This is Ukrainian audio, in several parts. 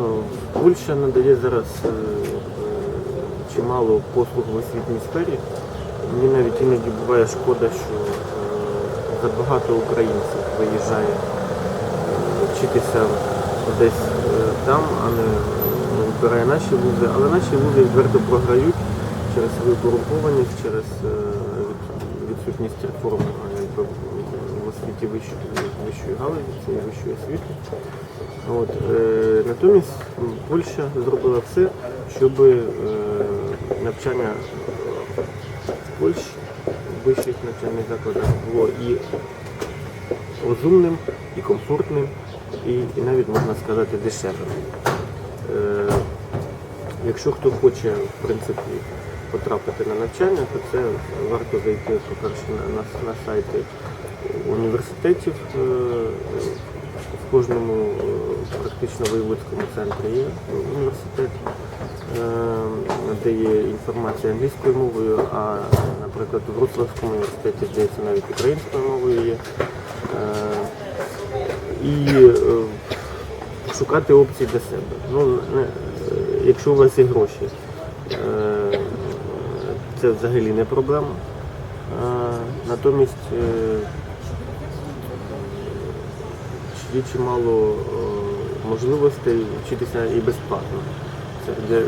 Ну, Польща надає зараз е, е, чимало послуг в освітній сфері. Мені навіть іноді буває шкода, що е, забагато українців виїжджає е, вчитися десь е, там, а не ну, вибирає наші вузи. Але наші вузи відверто програють через свою корумпованість, через е, відсутність реформ е, освіті вищої, вищої галузі, цієї вищої освіти. От, е, натомість Польща зробила все, щоб е, навчання в Польщі в вищих навчальних закладах було і розумним, і комфортним, і, і навіть можна сказати дешевим. Е, якщо хто хоче в принципі, потрапити на навчання, то це варто зайти, по-перше, на, на, на сайти університетів. Е, в кожному е, практично воєводському центрі є університет, е, де є інформація англійською мовою, а, наприклад, у Вроцлавському університеті, здається, навіть українською мовою є. І шукати опції для себе. Ну, якщо у вас є гроші, це взагалі не проблема. Натомість є чимало е, можливостей вчитися і безплатно. Це, е,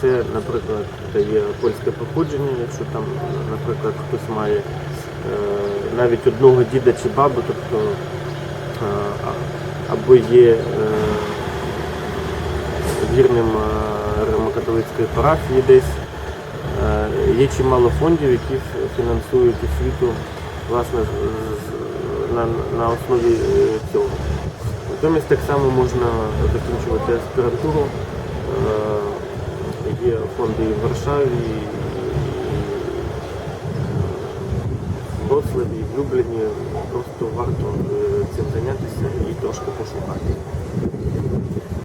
це, наприклад, дає польське походження, якщо там, наприклад, хтось має е, навіть одного діда чи бабу, тобто або є вірним римокатолицької парафії десь. Є чимало фондів, які фінансують освіту власне на, на основі е, цього. Натомість так само можна закінчувати аспірантуру. Е, Є фонди і в Варшаві, і в Вроцлаві, і в Любліні. Просто варто е, цим зайнятися і трошки пошукати.